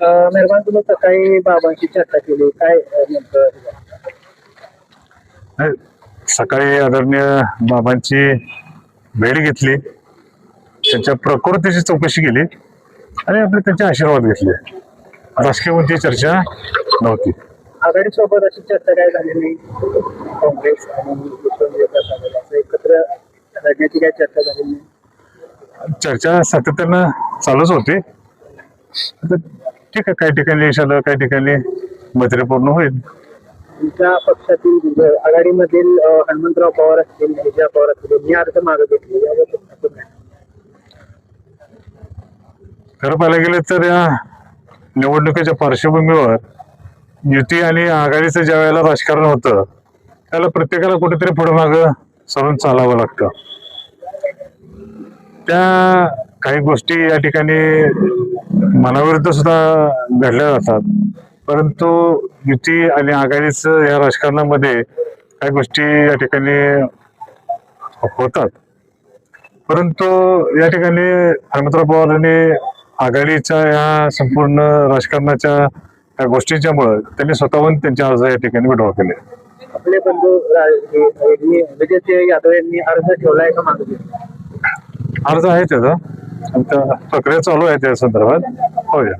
तुम्ही सकाळी बाबांची चर्चा केली. काय नेमकं सकाळी आदरणीय बाबांची भेट घेतली. त्यांच्या प्रकृतीची चौकशी केली आणि आपले त्यांचे आशीर्वाद घेतले. राजकीय कोणती चर्चा नव्हती. आघाडी सोबत अशी चर्चा काय झाली नाही काँग्रेस आणि एकत्र काय चर्चा झाली नाही चर्चा सातत्यानं चालूच होती. आता ठीक आहे काही ठिकाणी यश आलं काही ठिकाणी मैत्रीपूर्ण होईल. तुमच्या पक्षातील आघाडीमधील हनुमंतराव पवार असतील विजया पवार असतील यांनी अर्ज मागे घेतले? खरं पाहायला गेलं तर या निवडणुकीच्या पार्श्वभूमीवर युती आणि आघाडीचं ज्या वेळेला राजकारण होतं त्याला प्रत्येकाला कुठेतरी पुढे माग सरून चालावं लागतं. त्या काही गोष्टी या ठिकाणी मनाविरुद्ध सुद्धा घडल्या जातात. परंतु युती आणि आघाडीचं या राजकारणामध्ये काही गोष्टी या ठिकाणी होतात. परंतु या ठिकाणी हनुमंतराव पवार यांनी आघाडीच्या या संपूर्ण राजकारणाच्या या गोष्टींच्यामुळं त्यांनी स्वतःहून त्यांचे अर्ज या ठिकाणी विड्रॉ केले. आपले बंधू विजय यादव यांनी अर्ज ठेवलाय का मागे? अर्ज आहे त्याचा. प्रक्रिया चालू आहे त्या संदर्भात. होय